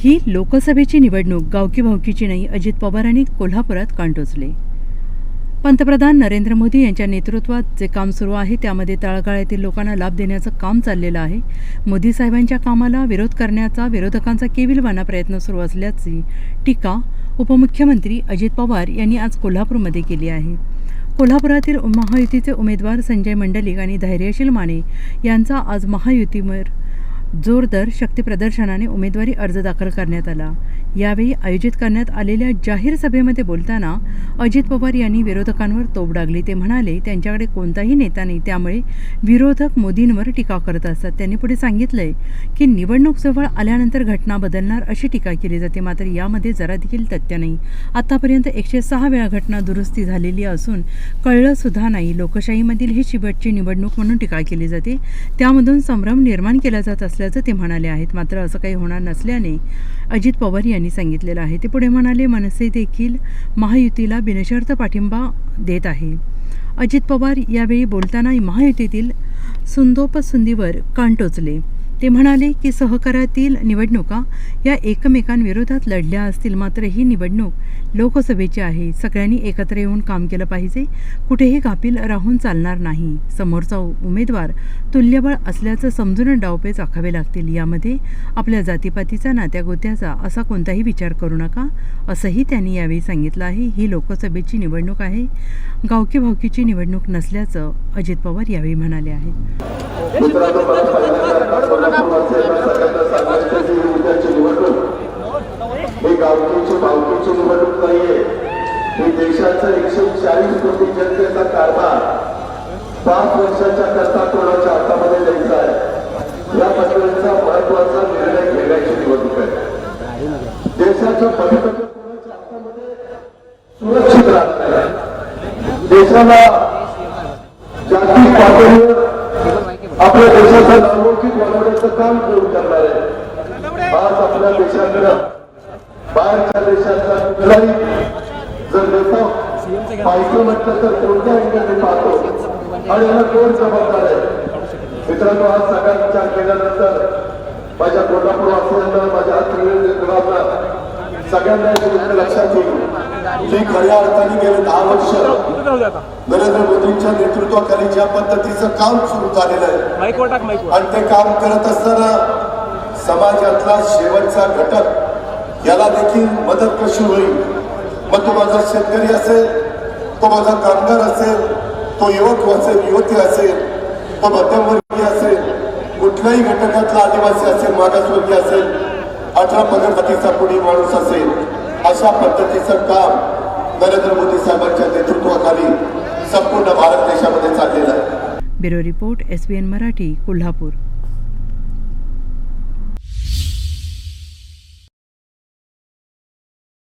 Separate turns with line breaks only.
ही लोकसभेची निवडणूक गावकी भावकीची नाही अजित पवारांनी कोल्हापुरात कान टोचले. पंतप्रधान नरेंद्र मोदी यांच्या नेतृत्वात जे काम सुरू आहे त्यामध्ये तळागाळातील लोकांना लाभ देण्याचं काम चाललेलं आहे. मोदी साहेबांच्या कामाला विरोध करण्याचा विरोधकांचा केविलवाना प्रयत्न सुरू असल्याची टीका उपमुख्यमंत्री अजित पवार यांनी आज कोल्हापूरमध्ये केली आहे. कोल्हापुरातील महायुतीचे उमेदवार संजय मंडलिक आणि धैर्यशील माने यांचा आज महायुतीवर जोरदार शक्तीप्रदर्शनाने उमेदवारी अर्ज दाखल करण्यात आला. यावेळी आयोजित करण्यात आलेल्या जाहीर सभेमध्ये बोलताना अजित पवार यांनी विरोधकांवर तोब डागली. ते म्हणाले त्यांच्याकडे कोणताही नेता नाही. त्यामुळे विरोधक मोदींवर टीका करत असतात. त्यांनी पुढे सांगितलंय की निवडणूक जवळ आल्यानंतर घटना बदलणार अशी टीका केली जाते. मात्र यामध्ये जरा देखील तथ्य नाही. आतापर्यंत एकशे सहा वेळा घटना दुरुस्ती झालेली असून कळलं सुद्धा नाही. लोकशाहीमधील ही शेवटची निवडणूक म्हणून टीका केली जाते. त्यामधून संभ्रम निर्माण केला जात असल्याचं ते म्हणाले आहेत. मात्र असं काही होणार नसल्याने अजित पवार यांनी सांगितलेलं आहे. ते पुढे म्हणाले मनसे देखील महायुतीला बिनशर्त पाठिंबा देत आहे. अजित पवार यावेळी बोलताना महायुतीतील सुंदोपसुंदीवर कान टोचले. ते म्हणाले की सहकारातील निवडणुका या एकमेकांविरोधात लढल्या असतील मात्र ही निवडणूक लोकसभेची आहे. सगळ्यांनी एकत्र येऊन काम केलं पाहिजे. कुठेही गाफील राहून चालणार नाही. समोरचा उमेदवार तुल्यबळ असल्याचं समजून डावपेच आखावे लागतील. यामध्ये आपल्या जातीपातीचा नात्यागोत्याचा असा कोणताही विचार करू नका असंही त्यांनी यावेळी सांगितलं आहे. ही लोकसभेची निवडणूक आहे. गावकी भावकीची निवडणूक नसल्याचं अजित पवार यावेळी म्हणाले आहेत.
मित्रांनो मला पहिल्यांदा सगळ्यांना सांगायचं की उद्याची निवडणूक ही गावकीची निवडणूक नाहीये ही देशाचा एकशे चाळीस कोटी जनतेचा कारभार पाच वर्षाच्या करता कोणाच्या हातामध्ये द्यायचा आहे या पद्धतीचा महत्त्वाचा निर्णय घेण्याची निवडणूक आहे देशाचं कोणाच्या हातामध्ये सुरक्षित राहत नाही. देशाला जागतिक पातळीवर आपल्या देशाचा नावलौकिक बनवण्याचं काम करून करणार आहे? आज आपल्या देशाकडं बाहेरच्या देशातला कुठलाही जर नेता पाहिजे म्हटलं तर कोणत्या अँगलने पाहतो? आणि याला कोण जबाबदार आहे? मित्रांनो आज सगळ्यात विचार केल्यानंतर माझ्या कोल्हापूर वासियांना माझ्या त्रिवेंद्रांना सगळ्यांना एक गोष्ट लक्षात येईल की खऱ्या अर्थाने गेले दहा वर्ष. नरेंद्र मोदींच्या नेतृत्वाखाली ज्या पद्धतीचं काम सुरू झालेलं आहे आणि ते काम करत असताना समाजातला शेवटचा घटक याला देखील मदत कशी होईल? मग तो माझा शेतकरी असेल तो माझा कामगार असेल तो युवक असेल युवती असेल तो मध्यमवर्गीय असेल कुठल्याही घटकातला आदिवासी असेल मागासवर्गीय असेल अठरा पगडपतीचा कुणी माणूस असेल अशा पद्धतीचं काम नरेंद्र मोदी साहेबांच्या नेतृत्वाखाली संपूर्ण भारत देशामध्ये चाललेलं आहे.
Bureau report S B N Marathi Kolhapur.